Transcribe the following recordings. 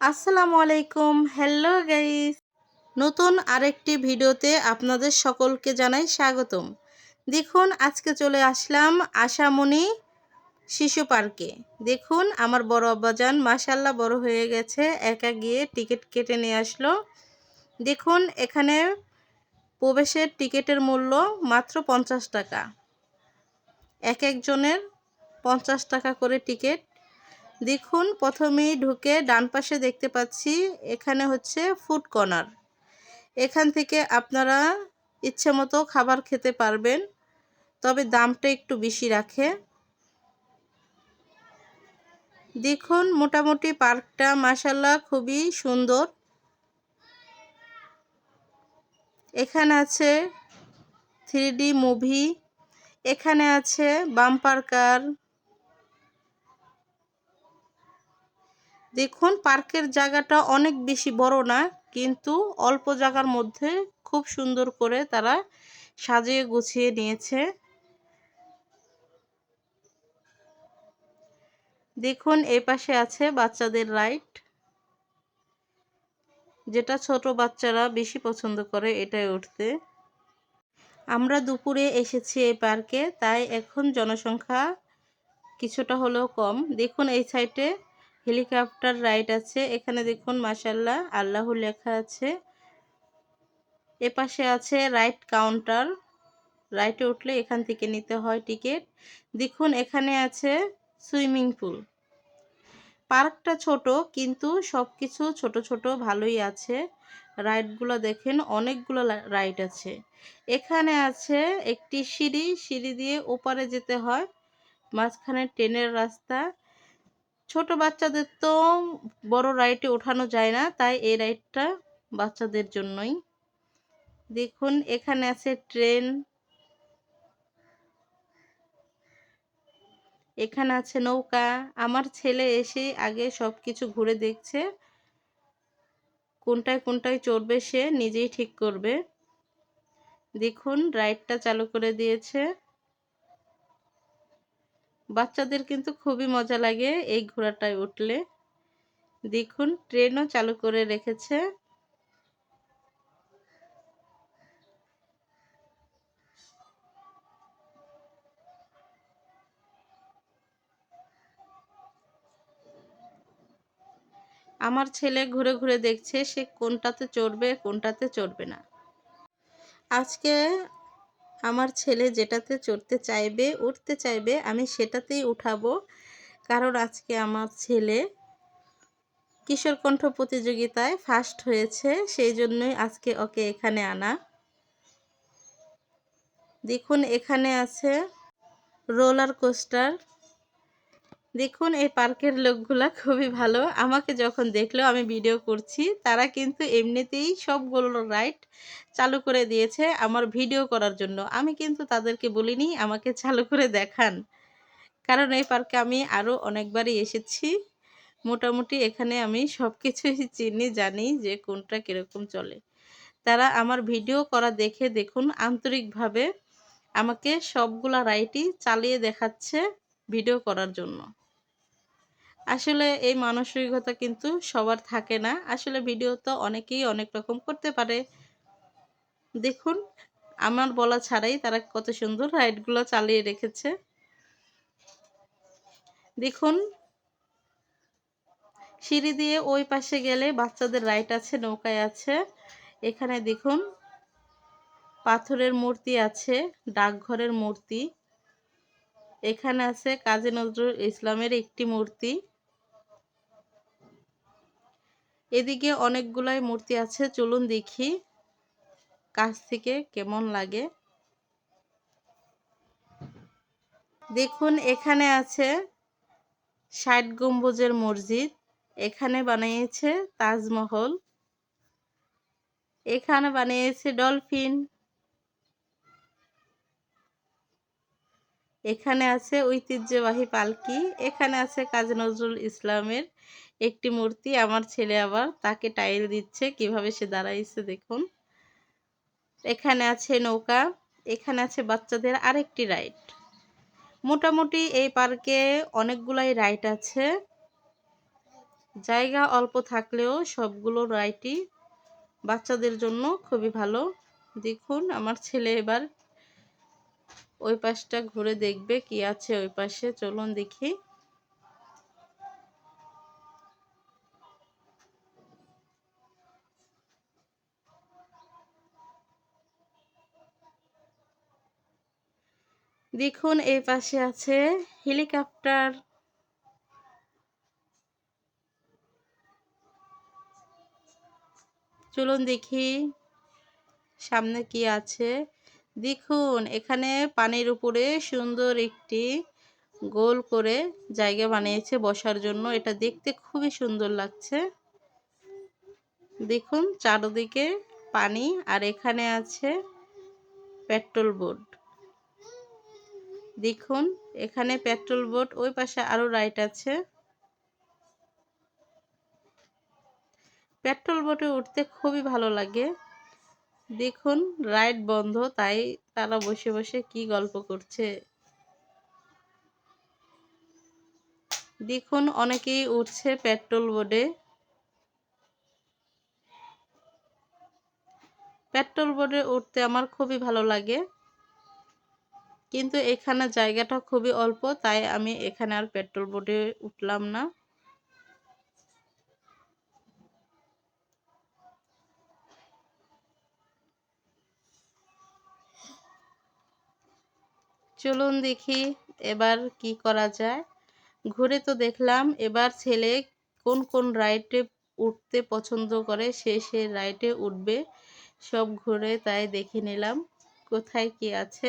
আসসালামু আলাইকুম। Hello guys নতুন আরেকটি ভিডিওতে আপনাদের সকলকে জানাই স্বাগতম। দেখুন, আজকে চলে আসলাম আশামণি শিশু পার্কে। দেখুন, আমার বড় আব্বাজান মাসাল্লাহ বড় হয়ে গেছে, একা গিয়ে টিকিট কেটে নিয়ে আসলো। দেখুন, এখানে প্রবেশের টিকিটের মূল্য মাত্র পঞ্চাশ টাকা। এক একজনের পঞ্চাশ টাকা করে টিকিট দেখুন প্রথমেই ঢুকে ডান পাশে দেখতে পাচ্ছি এখানে হচ্ছে ফুড কর্নার এখান থেকে আপনারা ইচ্ছে মতো খাবার খেতে পারবেন, তবে দামটা একটু বেশি রাখে। দেখুন, মোটামুটি পার্কটা মাসাল্লাহ খুবই সুন্দর। এখানে আছে থ্রি মুভি এখানে আছে বাম্পার কার দেখুন, পার্কের জায়গাটা অনেক বেশি বড় না, কিন্তু অল্প জায়গার মধ্যে খুব সুন্দর করে তারা সাজিয়ে গুছিয়ে নিয়েছে। দেখুন, এই পাশে আছে বাচ্চাদের রাইড। যেটা ছোট বাচ্চারা বেশি পছন্দ করে এটাই উঠতে। আমরা দুপুরে এসেছি এই পার্কে, তাই এখন জনসংখ্যা কিছুটা হলেও কম। দেখুন, এই সাইডে হেলিকপ্টার রাইড আছে। এখানে দেখুন মাসাল্লাহ আল্লাহ লেখা আছে। এপাশে আছে রাইট কাউন্টার। রাইটে উঠলে এখান থেকে নিতে হয় টিকিট। দেখুন, এখানে আছে সুইমিং পুল। পার্কটা ছোট, কিন্তু সব কিছু ছোট ছোট, ভালোই আছে। রাইডগুলো দেখেন, অনেকগুলো রাইড আছে। এখানে আছে একটি সিঁড়ি। সিঁড়ি দিয়ে ওপারে যেতে হয়। মাঝখানে ট্রেনের রাস্তা। ছোট বাচ্চাদের তো বড় রাইডে ওঠানো যায় না, তাই এই রাইডটা বাচ্চাদের জন্যই। দেখুন, এখানে আছে ট্রেন এখানে আছে নৌকা। আমার ছেলে এসে আগে সব কিছু ঘুরে দেখছে, কোনটায় কোনটায় চড়বে সে নিজেই ঠিক করবে। দেখুন রাইডটা চালু করে দিয়েছে। বাচ্চাদের কিন্তু খুবই মজা লাগে এই ঘোড়াটায় উঠলে। দেখুন, ট্রেনও চালু করে রেখেছে। আমার ছেলে ঘুরে ঘুরে দেখছে সে কোনটাতে চড়বে কোনটাতে চড়বে না। আজকে আমার ছেলে যেটাতে চড়তে চাইবে, উঠতে চাইবে, আমি সেটাতেই উঠাবো। কারণ আজকে আমার ছেলে কিশোর কণ্ঠ প্রতিযোগিতায় ফার্স্ট হয়েছে, সেই জন্যই আজকে ওকে এখানে আনা। দেখুন, এখানে আছে রোলার কোস্টার দেখুন, এই পার্কের লোকগুলা খুবই ভালো। আমাকে যখন দেখল, আমি ভিডিও করছি, তারা কিন্তু এমনিতেই সবগুলো রাইড চালু করে দিয়েছে আমার ভিডিও করার জন্য। আমি কিন্তু তাদেরকে বলিনি, আমাকে চালু করে দেখান। কারণ এই পার্কে আমি আরও অনেকবারই এসেছি। মোটামুটি এখানে আমি সব কিছুই চিনি, জানি যে কোনটা কীরকম চলে। তারা আমার ভিডিও করা দেখে দেখুন, আন্তরিকভাবে আমাকে সবগুলা রাইটই চালিয়ে দেখাচ্ছে ভিডিও করার জন্য। আসলে এই মানসিকতা কিন্তু সবার থাকে না। আসলে ভিডিও তো অনেকেই অনেক রকম করতে পারে। দেখুন, আমার বলা ছাড়াই তারা কত সুন্দর রাইডগুলো চালিয়ে রেখেছে। দেখুন, সিঁড়ি দিয়ে ওই পাশে গেলে বাচ্চাদের রাইড আছে, নৌকায় আছে। এখানে দেখুন, পাথরের মূর্তি আছে, ডাকঘরের মূর্তি। এখানে আছে কাজী নজরুল ইসলামের একটি মূর্তি। এদিকে অনেকগুলাই মূর্তি আছে, চলুন দেখি কাছ থেকে কেমন লাগে। দেখুন, এখানে আছে ষাট গম্বুজের মসজিদ, এখানে বানিয়েছে তাজমহল, এখানে বানিয়েছে ডলফিন, এখানে আছে ঐতিহ্যবাহী পালকি, এখানে আছে কাজী নজরুল ইসলামের একটি মূর্তি আমার ছেলে আবার তাকে টাইল দিচ্ছে, কীভাবে সে দাঁড়াইছে দেখুন। এখানে আছে নৌকা, এখানে আছে বাচ্চাদের আরেকটি রাইড। মোটামুটি এই পার্কে অনেকগুলাই রাইড আছে। জায়গা অল্প থাকলেও সবগুলো রাইডই বাচ্চাদের জন্য খুবই ভালো। দেখুন, আমার ছেলে এবার ওই পাশটা ঘুরে দেখবে কি আছে ওই পাশে, চলুন দেখি। দেখুন, এই পাশে আছে হেলিকপ্টার। চলুন দেখি সামনে কি আছে। দেখুন, এখানে পানির উপরে সুন্দর একটি গোল করে জায়গা বানিয়েছে বসার জন্য। এটা দেখতে খুবই সুন্দর লাগছে। দেখুন, চারদিকে পানি আর এখানে আছে পেট্রোল বোট দেখুন, এখানে পেট্রোল বোট, ওই পাশে আরও রাইট আছে। পেট্রোল বোটে উঠতে খুবই ভালো লাগে। দেখুন রাইড বন্ধ, তাই তারা বসে বসে কি গল্প করছে। দেখুন, অনেকেই উঠছে পেট্রোল বোর্ডে পেট্রোল বোর্ডে উঠতে আমার খুবই ভালো লাগে। কিন্তু এখানে জায়গাটা খুবই অল্প, তাই আমি এখানে আর পেট্রোল বোর্ডে উঠলাম না। চলুন দেখি এবার কি করা যায়। ঘুরে তো দেখলাম, এবার ছেলে কোন কোন রাইডে উঠতে পছন্দ করে সে সে রাইডে উঠবে। সব ঘুরে তাই দেখে নিলাম, কোথায় কি আছে।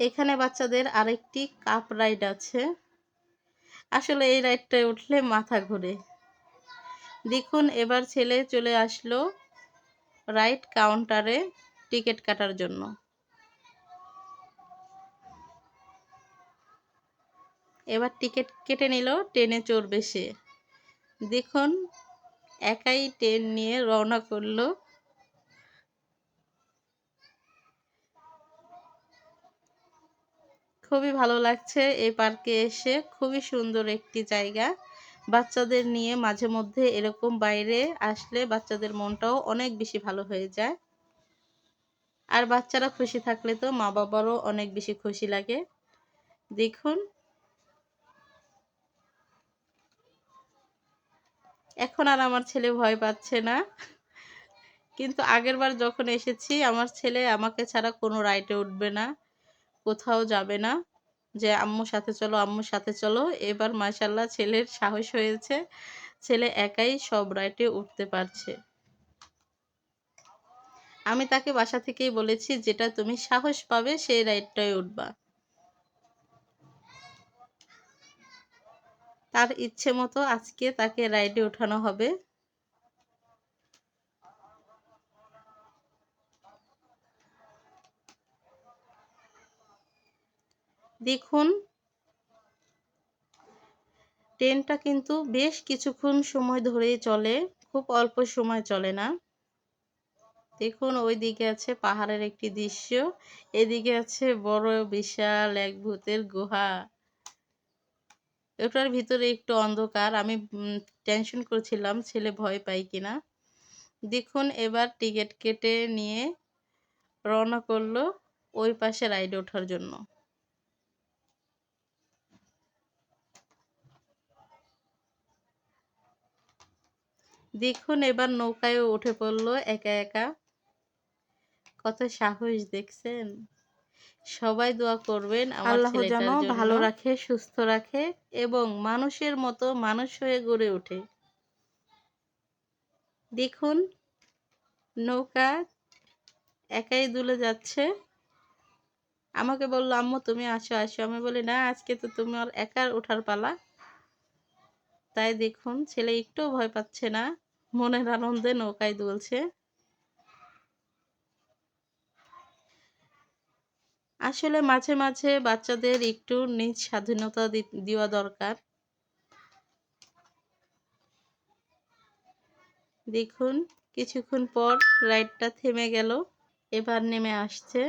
এখানে বাচ্চাদের আরেকটি কাপ রাইড আছে। আসলে এই রাইডটায় উঠলে মাথা ঘুরে। দেখুন, এবার ছেলে চলে আসলো রাইট কাউন্টারে টিকিট কাটার জন্য। এবার টিকিট কেটে নিল ট্রেনে চড়বে সে। দেখুন, একাই ট্রেন নিয়ে রওনা করল খুবই ভালো লাগছে এই পার্কে এসে। খুবই সুন্দর একটি জায়গা। বাচ্চাদের নিয়ে মাঝে মধ্যে এরকম বাইরে আসলে বাচ্চাদের মনটাও অনেক বেশি ভালো হয়ে যায়। আর বাচ্চারা খুশি থাকলে তো মা বাবারও অনেক বেশি খুশি লাগে। দেখুন। এখন আর আমার ছেলে ভয় পাচ্ছে না। কিন্তু আগের বার যখন এসেছি, আমার ছেলে আমাকে ছাড়া কোনো রাইটে উঠবে না। কোথাও যাবে না। যে, আম্মুর সাথে চলো, আম্মুর সাথে চলো। এবার মাশাল্লাহ ছেলের সাহস হয়েছে। ছেলে একাই সব রাইটে উঠতে পারছে। আমি তাকে বাসা থেকেই বলেছি, যেটা তুমি সাহস পাবে, সেই রাইডটাই উঠবা। তার ইচ্ছে মতো আজকে তাকে রাইডে ওঠানো হবে। দেখুন। ট্রেনটা কিন্তু বেশ কিছুক্ষণ সময় ধরেই চলে, খুব অল্প সময় চলে না। দেখুন ওই দিকে আছে পাহাড়ের একটি দৃশ্য, এদিকে আছে বড় বিশাল এক ভূতের গুহা। ওটার ভিতরে একটু অন্ধকার, আমি টেনশন করছিলাম, ছেলে ভয় পাই কিনা। দেখুন, এবার টিকিট কেটে নিয়ে রওনা করল ওই পাশে রাইডে ওঠার জন্য। দেখুন এবার নৌকায় উঠে পড়ল একা একা। কত সাহস দেখছেন? সবাই দোয়া করবেন আল্লাহ যেন ভালো রাখে সুস্থ রাখে এবং মানুষের মতো মানুষ হয়ে গড়ে ওঠে। দেখুন নৌকা একাই দুলে যাচ্ছে। আমাকে বলল আম্মু তুমি আসো আসো। আমি বলি না আজকে তো তুমি আর একার ওঠার পালা। তাই দেখুন ছেলে একটু ভয় পাচ্ছে না। মনের আনন্দে নৌকায় দুলছে। আসলে মাঝে মাঝে বাচ্চাদের একটু নিজ স্বাধীনতা দেওয়া দরকার। দেখুন, কিছুক্ষণ পর রাইডটা থেমে গেল, এবার নেমে আসছে।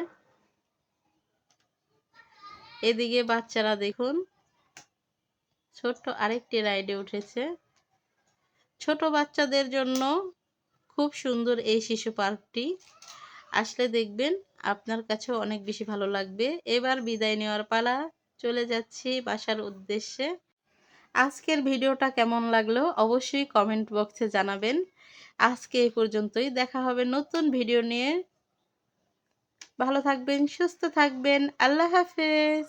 এদিকে বাচ্চারা দেখুন, ছোট্ট আরেকটি রাইডে উঠেছে। ছোট বাচ্চাদের জন্য খুব সুন্দর এই শিশু পার্কটি। আসলে দেখবেন আপনার কাছেও অনেক বেশি ভালো লাগবে। এবার বিদায় নেওয়ার পালা, চলে যাচ্ছি বাসার উদ্দেশ্যে। আজকের ভিডিওটা কেমন লাগল অবশ্যই কমেন্ট বক্সে জানাবেন। আজকে এই পর্যন্তই, দেখা হবে নতুন ভিডিও নিয়ে। ভালো থাকবেন, সুস্থ থাকবেন, আল্লাহ হাফেজ।